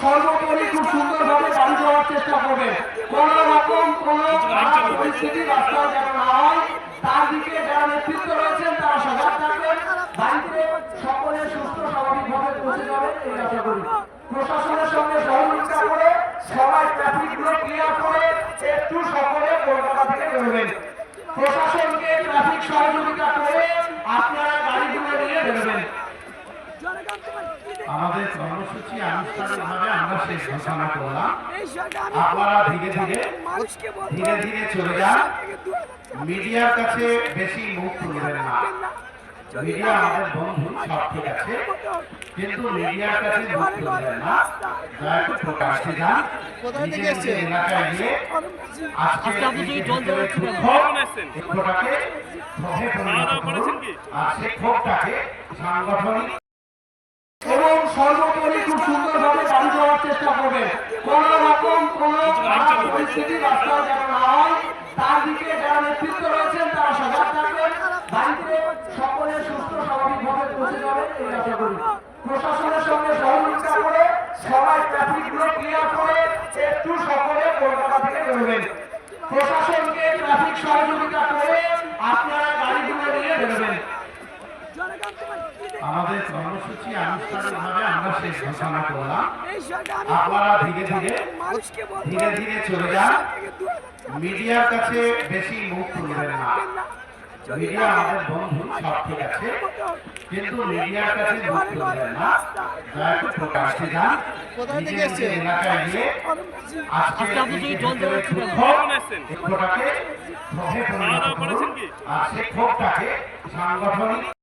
সর্বোপরি খুব সুন্দরভাবে বাড়ি যাওয়ার চেষ্টা করবেন। কোন রকম কোন পরিস্থিতি রাস্তায় যেন না হয়। তার দিকে যারা নেতৃত্ব রয়েছেন, তারা সজাগ থাকবেন। বাড়িতে সকলে সুস্থ, স্বাভাবিকভাবে পৌঁছে যাবেন, এই আশা করি। প্রশাসনের সঙ্গে সহযোগিতা করে সবাই ট্রাফিকগুলো ক্লিয়ার করে একটু সকলে কলকাতা থেকে বেরোবেন প্রশাসনকে ট্রাফিক সহযোগিতা করে আপনারা গাড়িগুলো নিয়ে বেরোবেন আমাদের কর্মসূচি আনুষ্ঠানিকভাবে আমরা শেষ ঘোষণা করলাম। আপনারা ধীরে ধীরে ধীরে ধীরে চলে যান। মিডিয়ার কাছে বেশি মুখ তুলবেন না। মিডিয়া আমাদের বন্ধু সব ঠিক আছে। কিন্তু মিডিয়ার কাছে মুখ তুলবেন না। দয়া করে প্রকাশ্যে যান। নিজের নিজের এলাকায় গিয়ে আজকে এই ভিতরে ক্ষোভ, এই ক্ষোভটাকে ক্ষোভে পরিণত করুন। আর সেই ক্ষোভটাকে সাংগঠনিক এবং সর্বোপরি খুব সুন্দরভাবে গাড়ি যাওয়ার চেষ্টা করবেন কোন রকম কোন পরিস্থিতি রাস্তায় যেন না হয়, তার দিকে যারা নেতৃত্ব রয়েছেন, তারা সজাগ থাকবেন। বাড়িতে সকলে সুস্থ, স্বাভাবিকভাবে পৌঁছে যাবে এই আশা করি। প্রশাসনের সঙ্গে সহযোগিতা করে সবাই ট্রাফিকগুলো ক্লিয়ার করে একটু সকলে কলকাতা থেকে বেরোবেন। প্রশাসনকে ট্রাফিক সহযোগিতা আমাদের কর্মসূচি আনুষ্ঠানিকভাবে আমরা শেষ ঘোষণা করলাম। আপনারা ধীরে ধীরে ধীরে ধীরে চলে যান। মিডিয়ার কাছে বেশি মুখ তুলবেন না। মিডিয়া আমাদের বন্ধু সব ঠিক আছে। কিন্তু মিডিয়ার কাছে মুখ তুলবেন না। দয়া করে প্রকাশ্যে যান। নিজের নিজের এলাকায় গিয়ে আজকে এই ভিতরে ক্ষোভ, এই ক্ষোভটাকে ক্ষোভে পরিণত করুন আর সেই ক্ষোভটাকে সাংগঠনিক